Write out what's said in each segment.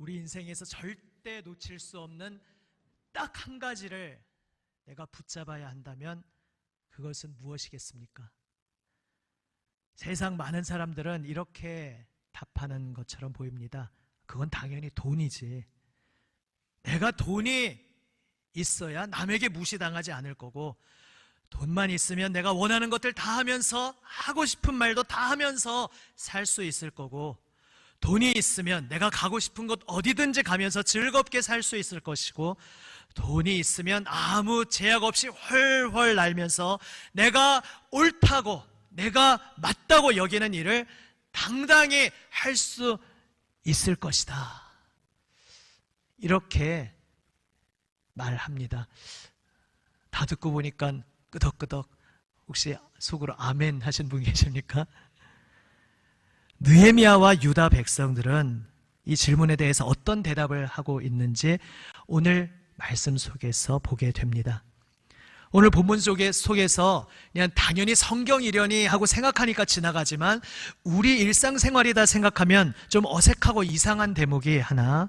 우리 인생에서 절대 놓칠 수 없는 딱 한 가지를 내가 붙잡아야 한다면 그것은 무엇이겠습니까? 세상 많은 사람들은 이렇게 답하는 것처럼 보입니다. 그건 당연히 돈이지. 내가 돈이 있어야 남에게 무시당하지 않을 거고, 돈만 있으면 내가 원하는 것들 다 하면서 하고 싶은 말도 다 하면서 살 수 있을 거고, 돈이 있으면 내가 가고 싶은 곳 어디든지 가면서 즐겁게 살 수 있을 것이고, 돈이 있으면 아무 제약 없이 훨훨 날면서 내가 옳다고, 내가 맞다고 여기는 일을 당당히 할 수 있을 것이다. 이렇게 말합니다. 다 듣고 보니까 끄덕끄덕 혹시 속으로 아멘 하신 분 계십니까? 느헤미야와 유다 백성들은 이 질문에 대해서 어떤 대답을 하고 있는지 오늘 말씀 속에서 보게 됩니다. 오늘 본문 속에, 속에서 그냥 당연히 성경이려니 하고 생각하니까 지나가지만 우리 일상생활이다 생각하면 좀 어색하고 이상한 대목이 하나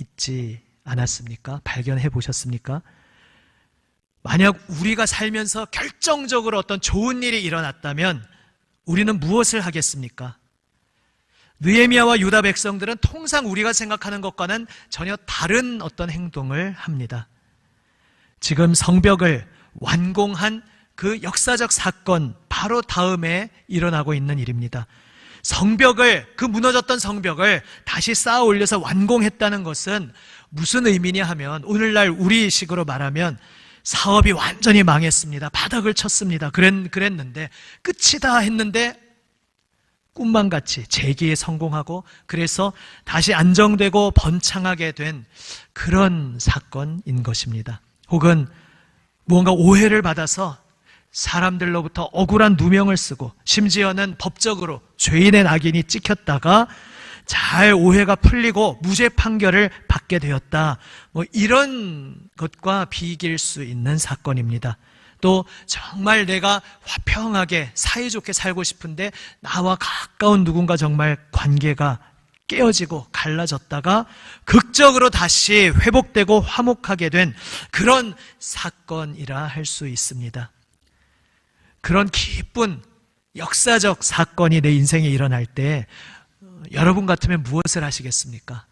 있지 않았습니까? 발견해 보셨습니까? 만약 우리가 살면서 결정적으로 어떤 좋은 일이 일어났다면 우리는 무엇을 하겠습니까? 느헤미야와 유다 백성들은 통상 우리가 생각하는 것과는 전혀 다른 어떤 행동을 합니다. 지금 성벽을 완공한 그 역사적 사건 바로 다음에 일어나고 있는 일입니다. 성벽을 그 무너졌던 성벽을 다시 쌓아 올려서 완공했다는 것은 무슨 의미냐 하면 오늘날 우리식으로 말하면 사업이 완전히 망했습니다. 바닥을 쳤습니다. 그랬, 그랬는데 끝이다 했는데 꿈만 같이 재기에 성공하고 그래서 다시 안정되고 번창하게 된 그런 사건인 것입니다. 혹은 무언가 오해를 받아서 사람들로부터 억울한 누명을 쓰고 심지어는 법적으로 죄인의 낙인이 찍혔다가 잘 오해가 풀리고 무죄 판결을 받게 되었다. 뭐 이런 것과 비길 수 있는 사건입니다. 또 정말 내가 화평하게 사이좋게 살고 싶은데 나와 가까운 누군가 정말 관계가 깨어지고 갈라졌다가 극적으로 다시 회복되고 화목하게 된 그런 사건이라 할 수 있습니다. 그런 기쁜 역사적 사건이 내 인생에 일어날 때 여러분 같으면 무엇을 하시겠습니까?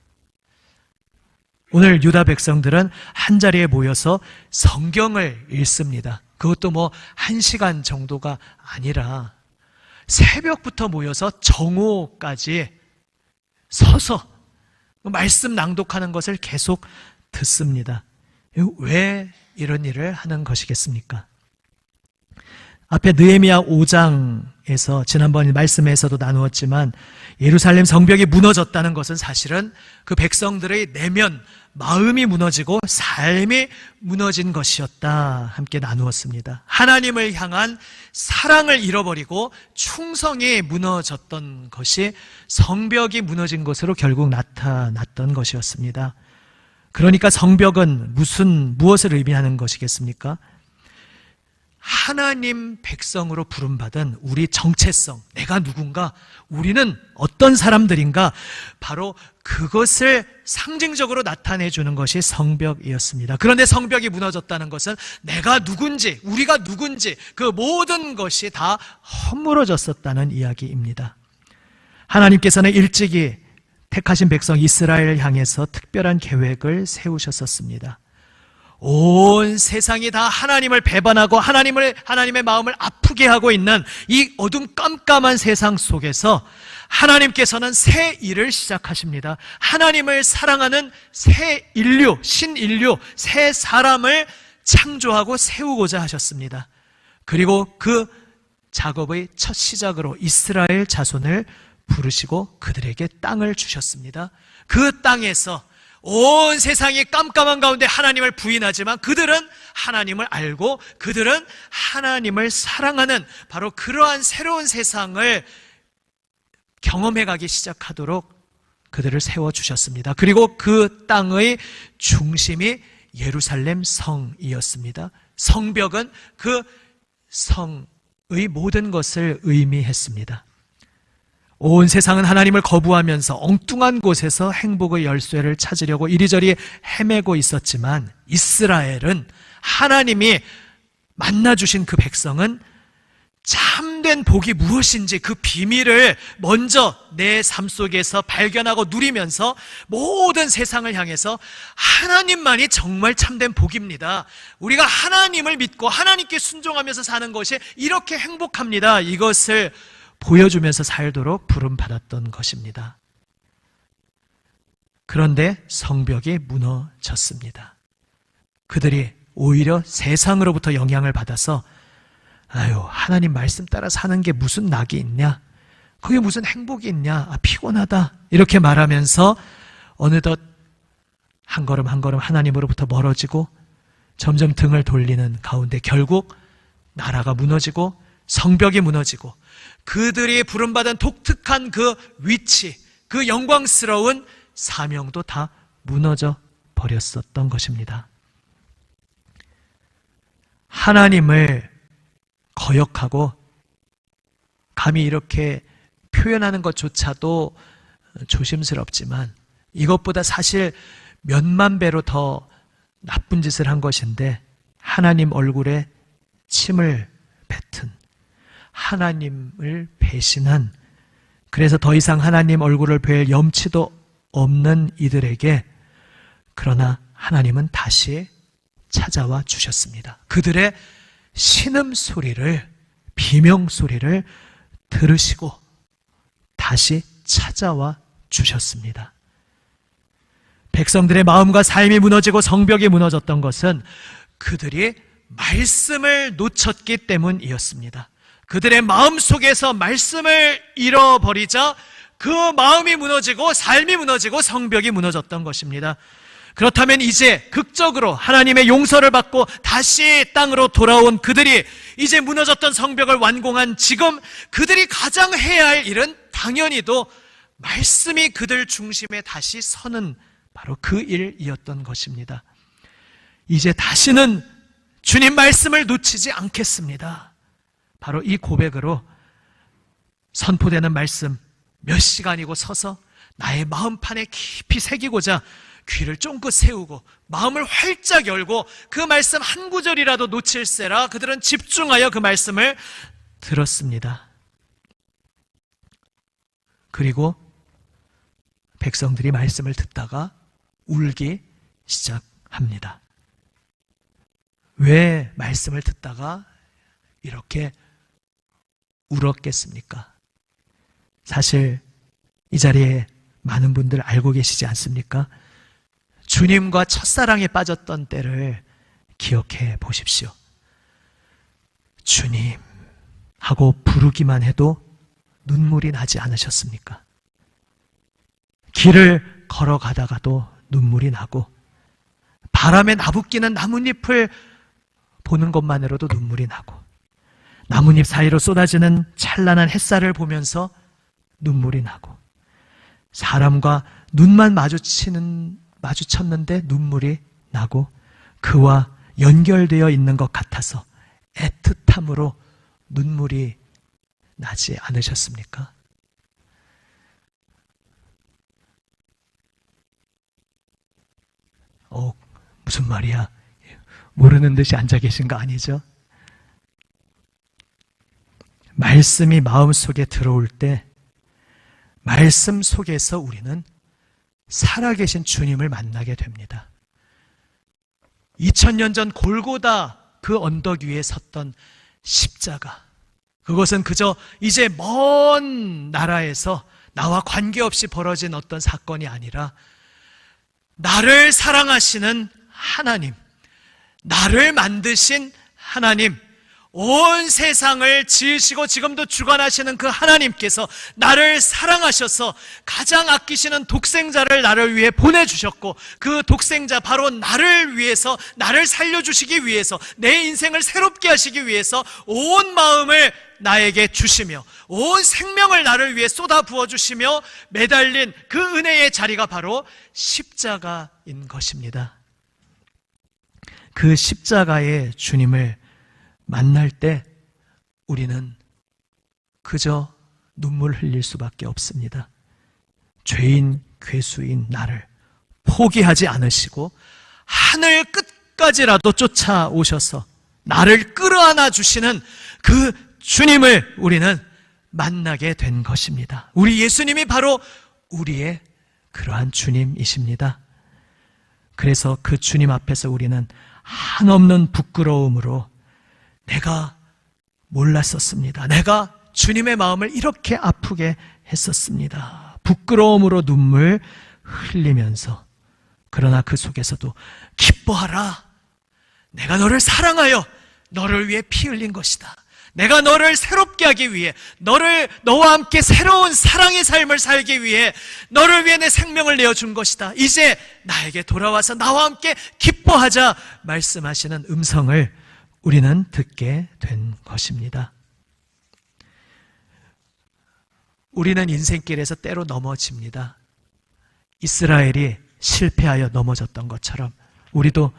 오늘 유다 백성들은 한 자리에 모여서 성경을 읽습니다. 그것도 뭐 한 시간 정도가 아니라 새벽부터 모여서 정오까지 서서 말씀 낭독하는 것을 계속 듣습니다. 왜 이런 일을 하는 것이겠습니까? 앞에 느헤미야 5장에서 지난번 말씀에서도 나누었지만 예루살렘 성벽이 무너졌다는 것은 사실은 그 백성들의 내면 마음이 무너지고 삶이 무너진 것이었다 함께 나누었습니다. 하나님을 향한 사랑을 잃어버리고 충성이 무너졌던 것이 성벽이 무너진 것으로 결국 나타났던 것이었습니다. 그러니까 성벽은 무슨 무엇을 의미하는 것이겠습니까? 하나님 백성으로 부름받은 우리 정체성, 내가 누군가, 우리는 어떤 사람들인가, 바로 그것을 상징적으로 나타내 주는 것이 성벽이었습니다. 그런데 성벽이 무너졌다는 것은 내가 누군지, 우리가 누군지, 그 모든 것이 다 허물어졌었다는 이야기입니다. 하나님께서는 일찍이 택하신 백성 이스라엘을 향해서 특별한 계획을 세우셨었습니다. 온 세상이 다 하나님을 배반하고 하나님을 하나님의 마음을 아프게 하고 있는 이 어둠 깜깜한 세상 속에서 하나님께서는 새 일을 시작하십니다. 하나님을 사랑하는 새 인류, 신인류, 새 사람을 창조하고 세우고자 하셨습니다. 그리고 그 작업의 첫 시작으로 이스라엘 자손을 부르시고 그들에게 땅을 주셨습니다. 그 땅에서 온 세상이 깜깜한 가운데 하나님을 부인하지만 그들은 하나님을 알고 그들은 하나님을 사랑하는 바로 그러한 새로운 세상을 경험해 가기 시작하도록 그들을 세워 주셨습니다. 그리고 그 땅의 중심이 예루살렘 성이었습니다. 성벽은 그 성의 모든 것을 의미했습니다. 온 세상은 하나님을 거부하면서 엉뚱한 곳에서 행복의 열쇠를 찾으려고 이리저리 헤매고 있었지만 이스라엘은 하나님이 만나주신 그 백성은 참된 복이 무엇인지 그 비밀을 먼저 내 삶 속에서 발견하고 누리면서 모든 세상을 향해서 하나님만이 정말 참된 복입니다. 우리가 하나님을 믿고 하나님께 순종하면서 사는 것이 이렇게 행복합니다. 이것을 보여주면서 살도록 부름받았던 것입니다. 그런데 성벽이 무너졌습니다. 그들이 오히려 세상으로부터 영향을 받아서 아유, 하나님 말씀 따라 사는 게 무슨 낙이 있냐? 그게 무슨 행복이 있냐? 아, 피곤하다. 이렇게 말하면서 어느덧 한 걸음 한 걸음 하나님으로부터 멀어지고 점점 등을 돌리는 가운데 결국 나라가 무너지고 성벽이 무너지고 그들이 부름받은 독특한 그 위치, 그 영광스러운 사명도 다 무너져 버렸었던 것입니다. 하나님을 거역하고 감히 이렇게 표현하는 것조차도 조심스럽지만 이것보다 사실 몇만 배로 더 나쁜 짓을 한 것인데 하나님 얼굴에 침을 뱉은 하나님을 배신한 그래서 더 이상 하나님 얼굴을 뵐 염치도 없는 이들에게 그러나 하나님은 다시 찾아와 주셨습니다. 그들의 신음 소리를, 비명 소리를 들으시고 다시 찾아와 주셨습니다. 백성들의 마음과 삶이 무너지고 성벽이 무너졌던 것은 그들이 말씀을 놓쳤기 때문이었습니다. 그들의 마음 속에서 말씀을 잃어버리자 그 마음이 무너지고 삶이 무너지고 성벽이 무너졌던 것입니다. 그렇다면 이제 극적으로 하나님의 용서를 받고 다시 땅으로 돌아온 그들이 이제 무너졌던 성벽을 완공한 지금 그들이 가장 해야 할 일은 당연히도 말씀이 그들 중심에 다시 서는 바로 그 일이었던 것입니다. 이제 다시는 주님 말씀을 놓치지 않겠습니다. 바로 이 고백으로 선포되는 말씀 몇 시간이고 서서 나의 마음판에 깊이 새기고자 귀를 쫑긋 세우고 마음을 활짝 열고 그 말씀 한 구절이라도 놓칠세라 그들은 집중하여 그 말씀을 들었습니다. 그리고 백성들이 말씀을 듣다가 울기 시작합니다. 왜 말씀을 듣다가 이렇게 울었겠습니까? 사실 이 자리에 많은 분들 알고 계시지 않습니까? 주님과 첫사랑에 빠졌던 때를 기억해 보십시오. 주님 하고 부르기만 해도 눈물이 나지 않으셨습니까? 길을 걸어가다가도 눈물이 나고 바람에 나부끼는 나뭇잎을 보는 것만으로도 눈물이 나고 나뭇잎 사이로 쏟아지는 찬란한 햇살을 보면서 눈물이 나고 사람과 눈만 마주치는 마주쳤는데 눈물이 나고 그와 연결되어 있는 것 같아서 애틋함으로 눈물이 나지 않으셨습니까? 어, 무슨 말이야? 모르는 듯이 앉아 계신 거 아니죠? 말씀이 마음속에 들어올 때 말씀 속에서 우리는 살아계신 주님을 만나게 됩니다. 2000년 전 골고다 그 언덕 위에 섰던 십자가. 그것은 그저 이제 먼 나라에서 나와 관계없이 벌어진 어떤 사건이 아니라 나를 사랑하시는 하나님, 나를 만드신 하나님, 온 세상을 지으시고 지금도 주관하시는 그 하나님께서 나를 사랑하셔서 가장 아끼시는 독생자를 나를 위해 보내주셨고 그 독생자 바로 나를 위해서 나를 살려주시기 위해서 내 인생을 새롭게 하시기 위해서 온 마음을 나에게 주시며 온 생명을 나를 위해 쏟아 부어 주시며 매달린 그 은혜의 자리가 바로 십자가인 것입니다. 그 십자가의 주님을 만날 때 우리는 그저 눈물 흘릴 수밖에 없습니다. 죄인 괴수인 나를 포기하지 않으시고 하늘 끝까지라도 쫓아오셔서 나를 끌어안아 주시는 그 주님을 우리는 만나게 된 것입니다. 우리 예수님이 바로 우리의 그러한 주님이십니다. 그래서 그 주님 앞에서 우리는 한없는 부끄러움으로 내가 몰랐었습니다. 내가 주님의 마음을 이렇게 아프게 했었습니다. 부끄러움으로 눈물 흘리면서 그러나 그 속에서도 기뻐하라. 내가 너를 사랑하여 너를 위해 피 흘린 것이다. 내가 너를 새롭게 하기 위해, 너를, 너와 함께 새로운 사랑의 삶을 살기 위해, 너를 위해 내 생명을 내어 준 것이다. 이제 나에게 돌아와서 나와 함께 기뻐하자. 말씀하시는 음성을 우리는 듣게 된 것입니다. 우리는 인생길에서 때로 넘어집니다. 이스라엘이 실패하여 넘어졌던 것처럼 우리도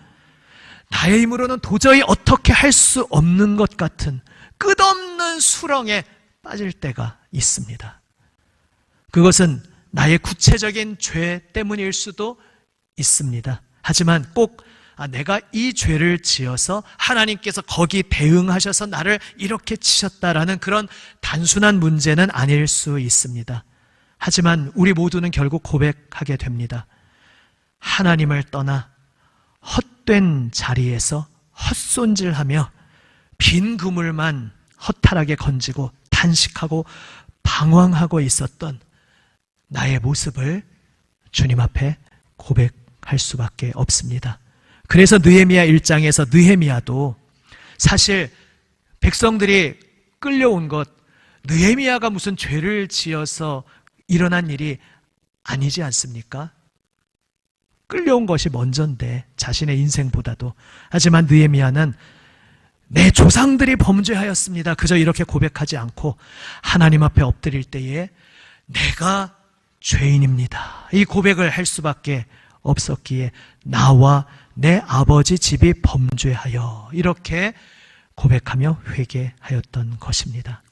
나의 힘으로는 도저히 어떻게 할 수 없는 것 같은 끝없는 수렁에 빠질 때가 있습니다. 그것은 나의 구체적인 죄 때문일 수도 있습니다. 하지만 꼭 아, 내가 이 죄를 지어서 하나님께서 거기 대응하셔서 나를 이렇게 치셨다라는 그런 단순한 문제는 아닐 수 있습니다. 하지만 우리 모두는 결국 고백하게 됩니다. 하나님을 떠나 헛된 자리에서 헛손질하며 빈 그물만 허탈하게 건지고 탄식하고 방황하고 있었던 나의 모습을 주님 앞에 고백할 수밖에 없습니다. 그래서 느헤미야 1장에서 느헤미야도 사실 백성들이 끌려온 것 느헤미야가 무슨 죄를 지어서 일어난 일이 아니지 않습니까? 끌려온 것이 먼저인데 자신의 인생보다도 하지만 느헤미야는 내 조상들이 범죄하였습니다. 그저 이렇게 고백하지 않고 하나님 앞에 엎드릴 때에 내가 죄인입니다. 이 고백을 할 수밖에 없었기에 나와 내 아버지 집이 범죄하여 이렇게 고백하며 회개하였던 것입니다.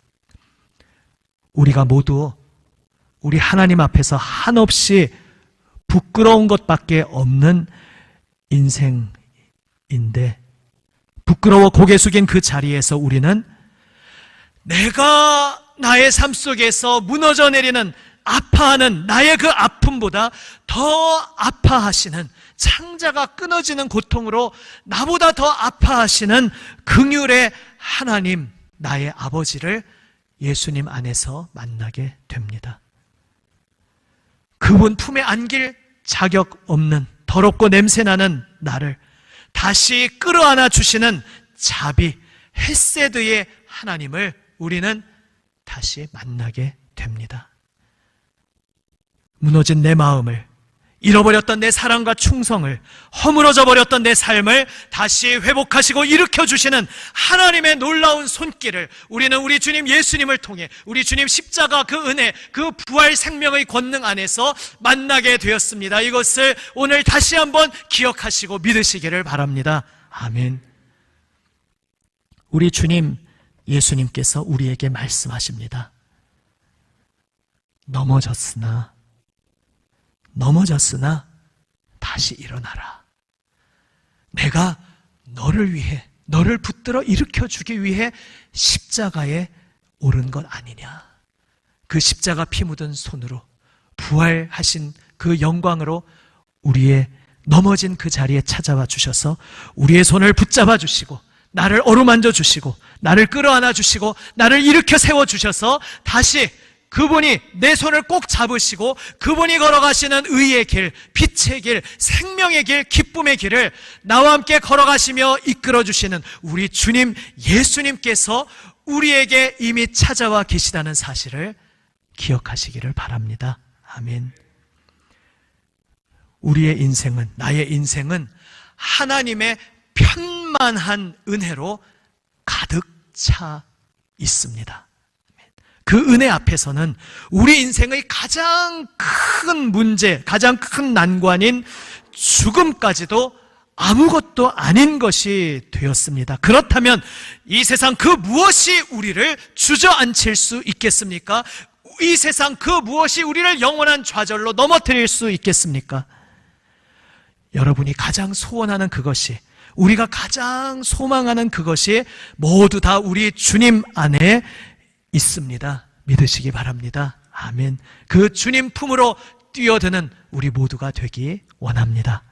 우리가 모두 우리 하나님 앞에서 한없이 부끄러운 것밖에 없는 인생인데 부끄러워 고개 숙인 그 자리에서 우리는 내가 나의 삶 속에서 무너져 내리는 아파하는 나의 그 아픔보다 더 아파하시는 창자가 끊어지는 고통으로 나보다 더 아파하시는 긍휼의 하나님 나의 아버지를 예수님 안에서 만나게 됩니다. 그분 품에 안길 자격 없는 더럽고 냄새나는 나를 다시 끌어안아 주시는 자비, 헤세드의 하나님을 우리는 다시 만나게 됩니다. 무너진 내 마음을 잃어버렸던 내 사랑과 충성을 허물어져 버렸던 내 삶을 다시 회복하시고 일으켜 주시는 하나님의 놀라운 손길을 우리는 우리 주님 예수님을 통해 우리 주님 십자가 그 은혜 그 부활 생명의 권능 안에서 만나게 되었습니다. 이것을 오늘 다시 한번 기억하시고 믿으시기를 바랍니다. 아멘. 우리 주님 예수님께서 우리에게 말씀하십니다. 넘어졌으나 넘어졌으나 다시 일어나라. 내가 너를 위해, 너를 붙들어 일으켜 주기 위해 십자가에 오른 것 아니냐. 그 십자가 피 묻은 손으로 부활하신 그 영광으로 우리의 넘어진 그 자리에 찾아와 주셔서 우리의 손을 붙잡아 주시고 나를 어루만져 주시고 나를 끌어안아 주시고 나를 일으켜 세워 주셔서 다시 그분이 내 손을 꼭 잡으시고 그분이 걸어가시는 의의 길, 빛의 길, 생명의 길, 기쁨의 길을 나와 함께 걸어가시며 이끌어 주시는 우리 주님 예수님께서 우리에게 이미 찾아와 계시다는 사실을 기억하시기를 바랍니다. 아멘. 우리의 인생은, 나의 인생은 하나님의 편만한 은혜로 가득 차 있습니다. 그 은혜 앞에서는 우리 인생의 가장 큰 문제, 가장 큰 난관인 죽음까지도 아무것도 아닌 것이 되었습니다. 그렇다면 이 세상 그 무엇이 우리를 주저앉힐 수 있겠습니까? 이 세상 그 무엇이 우리를 영원한 좌절로 넘어뜨릴 수 있겠습니까? 여러분이 가장 소원하는 그것이 우리가 가장 소망하는 그것이 모두 다 우리 주님 안에 있습니다. 믿으시기 바랍니다. 아멘. 그 주님 품으로 뛰어드는 우리 모두가 되기 원합니다.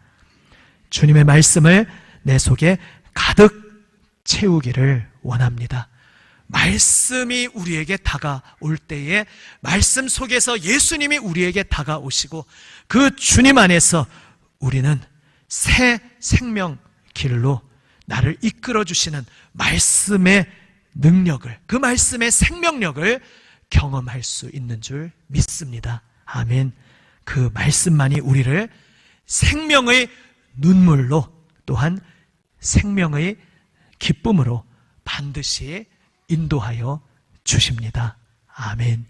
주님의 말씀을 내 속에 가득 채우기를 원합니다. 말씀이 우리에게 다가올 때에 말씀 속에서 예수님이 우리에게 다가오시고 그 주님 안에서 우리는 새 생명 길로 나를 이끌어 주시는 말씀의 능력을 그 말씀의 생명력을 경험할 수 있는 줄 믿습니다. 아멘. 그 말씀만이 우리를 생명의 눈물로 또한 생명의 기쁨으로 반드시 인도하여 주십니다. 아멘.